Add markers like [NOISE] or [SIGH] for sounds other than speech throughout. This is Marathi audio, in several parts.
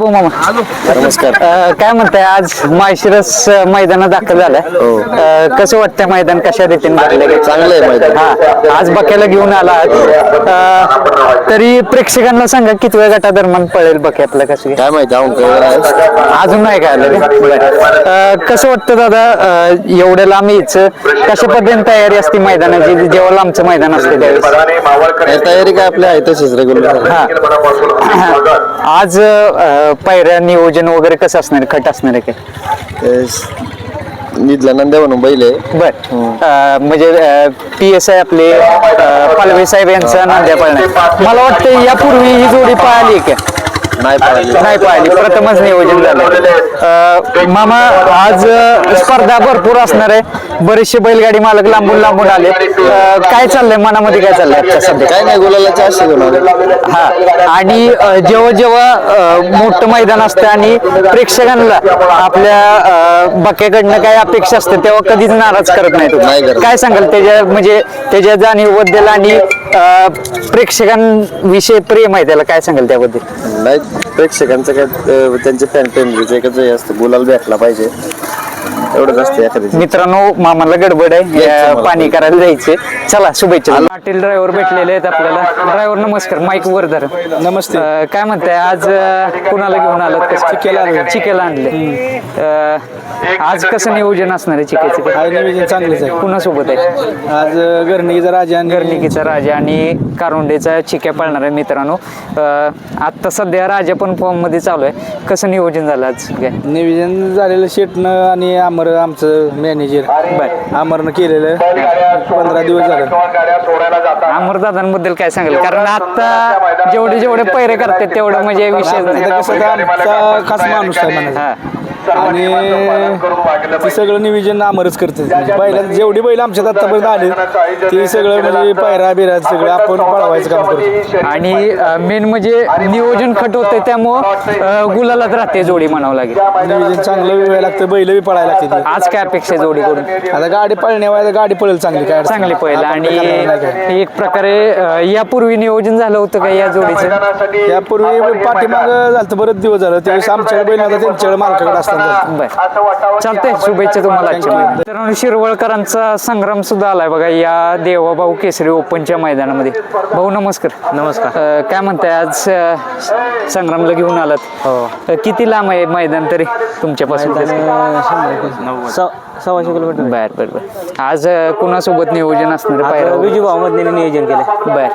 भाऊ मामा नमस्कार अ, काय म्हणताय आज माळशिरस अ, मैदानात दाखल झालाय हो. अ, कसं वाटतं मैदान कशा रीतीने भरलंय? चांगलं आहे मैदान. हा आज बक्याला घेऊन आला आहात. अ, तरी प्रेक्षकांना सांगा कितव्या गटादरम्यान पळेल बके आपलं कसं काय माहिती अजून कळलं नाही अजून नाही काय आलं का? बरं. अ, कसं वाटतं दादा अ, एवढ्या लांब यायचं कशा पद्धतीने तयारी असते मैदानाची जेव्हा लांबचं मैदान असते त्यावेळेस काय तयारी काय आपली आहे तशीच रेग्युलर हा आज अ, पायऱ्या नियोजन वगैरे कसं असणार? खट असणार आहे काय निधला म्हणून बैल आहे. बर. अ, म्हणजे पी एस आय आपले अ, पालवे साहेब यांचा नांद्या पळणार. मला वाटतं यापूर्वी ही जोडी पळाली आहे का? नाही पाहिजे नाही पाहिली प्रथमच नियोजन झालं अ, मामा आज अ, स्पर्धा भरपूर असणार आहे. बरेचसे बैलगाडी मालक लांबून लांबून आले. अ, काय चाललंय? मनामध्ये काय चाललंय आता सध्या? काय नाही घेऊन आलो हा. आणि अ, जेव्हा जेव्हा अ, मोठं मैदान असतं आणि प्रेक्षकांना आपल्या अ, बक्याकडनं काय अपेक्षा असते तेव्हा कधीच नाराज करत नाही नाही तो करत. काय सांगाल? त्याच्या म्हणजे त्याच्या जाणीवबद्दल आणि अ, प्रेक्षकांविषयी प्रेम आहे त्याला काय सांगाल त्याबद्दल? नाही प्रेक्षकांचं काय अं, त्यांचे फॅन फॅमिलीचं एकच हे असतं. गुलाल भेटला पाहिजे. एवढंच असतं एखाद्याचं मित्रांनो मामाला गडबड आहे. पाणी करायला जायचे चला शुभेच्छा पाटील ड्रायव्हर भेटलेले आहेत आपल्याला. ड्रायव्हर नमस्कार. माईक वर धर नमस्ते. अ, काय म्हणताय आज अ, कुणाला घेऊन आलात? चिकेला आणलं. चिकेला आणले अ, आज कसं नियोजन असणार आहे चिकेचं? आज नियोजन चांगलंच आहे. कुणासोबत आहे? आज घरणीचा राजा आणि राजा आणि कारोंडेचा चिक्या पळणार आहे मित्रांनो. अ, आत्ता सध्या राजा पण फॉर्ममध्ये चालू आहे. कसं नियोजन झालं आज? काय नियोजन झालेलं शेटनं आणि अमर आमचं मॅनेजर बर. अमरनं केलेलं. पंधरा दिवस झालं. अमरदादांबद्दल काय सांगाल? कारण आता जेवढे जेवढे पैरे करतात तेवढं म्हणजे विषय आता कसं तर आमचा खास माणूस आहे म्हणायचं. हा. आणि ते सगळं नियोजन अमरच करते. म्हणजे बैला जेवढी बैल आमच्यात आतापर्यंत आले ते सगळं म्हणजे पायरा बिरा सगळं आपण पळवायचं काम करतो. आणि मेन म्हणजे नियोजन खट होतंय त्यामुळं अ, गुलालात राहते जोडी म्हणावं लागेल. नियोजन चांगलं वेळ लागतं बैल बी पळायला लागते. आज काय अपेक्षा आहे जोडीकडून? आता गाडी पळण्यावर गाडी पळेल चांगली काय चांगली काय. आणि एक प्रकारे यापूर्वी नियोजन झालं होतं का या जोडीचं? यापूर्वी पाठीमाग झालं बरेच दिवस झालं. त्यावेळेस आमच्याकडे बैल होता त्यांच्याकडे मालकाकडे असताना चालतंय शुभेच्छा तुम्हाला आजच्या मैदानात. मित्रांनो शिरवळकरांचा संग्राम सुद्धा आलाय बघा या देवाभाऊ केसरी ओपनच्या मैदानामध्ये. भाऊ नमस्कार. नमस्कार. काय म्हणताय आज अ, संग्रामला घेऊन आलात? हो. किती लांब आहे मैदान तरी तुमच्यापासून? सव्वाशे किलोमीटर बर बर बर. आज अ, कुणासोबत नियोजन असणार आहे? पायऱ्यावर? विजू नियोजन केलं बर.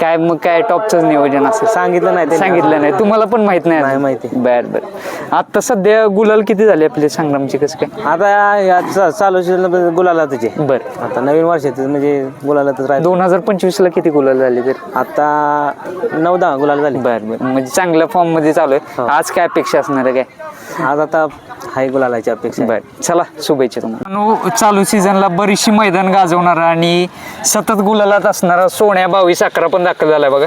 काय मग काय टॉपच नियोजन असेल? सांगितलं नाही त्यांनी. सांगितलं नाही. तुम्हाला पण माहीत नाही नाही अजून? माहिती. बर बर. आता सध्या गुलाल किती झाले आपले संग्रामचे? कसं काय? आता या चा- चालू सीझन गुलाला तुझे बर. आता नवीन वर्षात म्हणजे गुलालातच राहील. दोन हजार पंचवीस ला किती गुलाल झाले तर? आता नऊ दहा गुलाल झाली. बर बर. म्हणजे चांगल्या फॉर्ममध्ये चालू आहे. आज काय अपेक्षा असणार आहे काय? आज आता हाय गुलालाची अपेक्षा आहे. बर चला शुभेच्छा तुम्हाला. चालू सीझनला बरीचशी मैदान गाजवणारा आणि सतत गुलालात असणारा सोन्या बावीस अकरा पण दाखल झालाय बघा.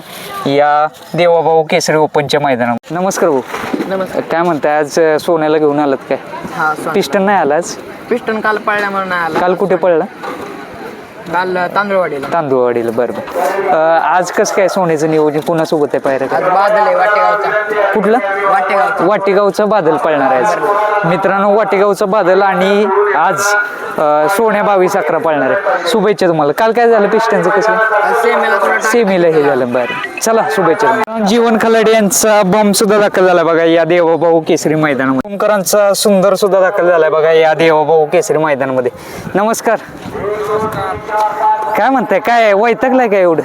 या देवाभाऊ केसरी ओपनच्या मैदानात नमस्कार भाऊ. नमस्कार. काय म्हणताय आज अं, सोन्याला घेऊन आलात काय? हा पिस्टन नाही आला आज? पिस्टन काल पळल्या म्हणून नाही आला. काल कुठे पडला काल तांदूळवाडीला. तांदूळवाडीला बरं बरं. आज कसं काय सोन्याचं नियोजन? कुणासोबत आहे पायऱ्या आज बादल आहे वाटेगावचा. कुठलं? वाटेगावचा. वाटेगावचा बादल पळणार आहे आज. मित्रांनो वाटेगावचा बादल आणि आज अं, सोन्या बावीस अकरा पळणार आहे. शुभेच्छा तुम्हाला. काल काय झालं? पिस्टनचं कसं? आज सेमीला थोडा सेमीला हे झालं बरं. चला शुभेच्छा. जीवन खलाडे यांचा बॉम्ब सुद्धा दाखल झाला बघा या देवाभाऊ केसरी मैदानामध्ये. ओमकरांचा सुंदर सुद्धा दाखल झालाय बघा या देवाभाऊ केसरी मैदानामध्ये. नमस्कार. काय म्हणताय काय वैतकलाय काय एवढं?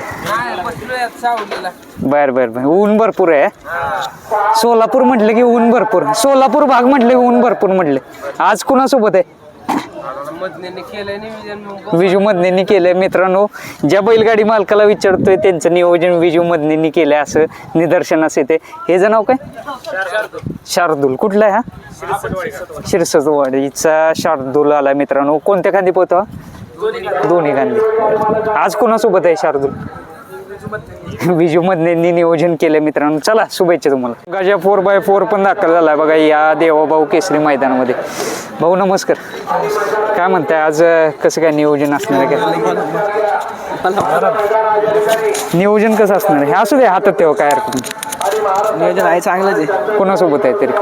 बर बर बर. ऊन भरपूर आहे सोलापूर म्हटलं की ऊन भरपूर. सोलापूर भाग म्हटलं की ऊन भरपूर म्हटलं. आज कुणासोबत आहे? विजू मधनेनी केलंय. मित्रांनो ज्या बैलगाडी मालकाला विचारतोय त्यांचं नियोजन विजू मधनेनी केलंय असं निदर्शनास येते. हे जण नाव काय? शार्दूल. कुठला आहे हा? शिरसवाडीचा शार्दूल आला मित्रांनो. कोणत्या खांदी पोहतो? दोन्ही खांदी. आज कोणासोबत आहे शार्दूल? [LAUGHS] विजुमधनेनी नियोजन केलं मित्रांनो. चला शुभेच्छा तुम्हाला. गजा फोर बाय फोर पण दाखल झाला बघा या देवाभाऊ केसरी मैदानामध्ये. भाऊ नमस्कार. काय म्हणताय आज कसं काय नियोजन असणार आहे काय? नियोजन कसं असणार आहे? हे असू दे हातात तेव्हा काय हरकत नाही. नियोजन आहे चांगलंच आहे. कोणासोबत आहे तरी?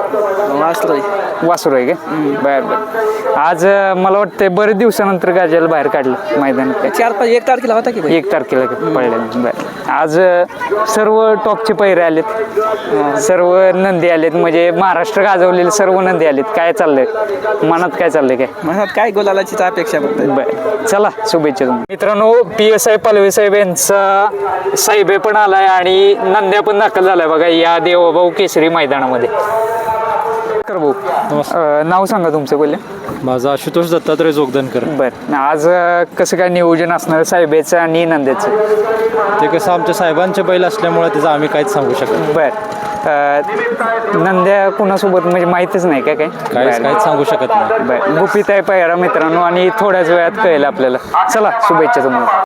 वाचलोय वासुर आहे का? बर बर. आज अं, मला वाटतं बरेच दिवसानंतर गाजाला बाहेर काढलं मैदानात काय चार पाच एक तारखेला होता की? एक तारखेला पडले. बर. आज अं, सर्व टॉपचे पैरे आलेत. सर्व नंदी आलेत. म्हणजे महाराष्ट्र गाजवलेले सर्व नंदी आलेत. काय चाललंय? मनात काय चाललंय काय? मनात काय गुलालाचीच अपेक्षा फक्त. बर. चला शुभेच्छा तुम्हाला. मित्रांनो पी एस आय पलवे साहेब यांचा साहेबे पण आलाय आणि नंद्या पण दाखल झालाय बघा. या देवभाऊ केसरी मैदानामध्ये. कर भाऊ. अं, नाव सांगा तुमचं पहिले माझा आशुतोष दत्तात्रय जोगदनकर बर. आज अं, कसं काय नियोजन असणार साहेबेचं आणि नंद्याचं ते कसं आमच्या साहेबांचे बैल असल्यामुळे त्याचं आम्ही काहीच सांगू शकत बर. अं, नंद्या कुणासोबत म्हणजे माहितीच नाही काय काय काहीच बर. काहीच सांगू शकत नाही. बर. गुपित आहे पायरा मित्रांनो आणि थोड्याच वेळात कळेल आपल्याला. चला शुभेच्छा तुम्हाला.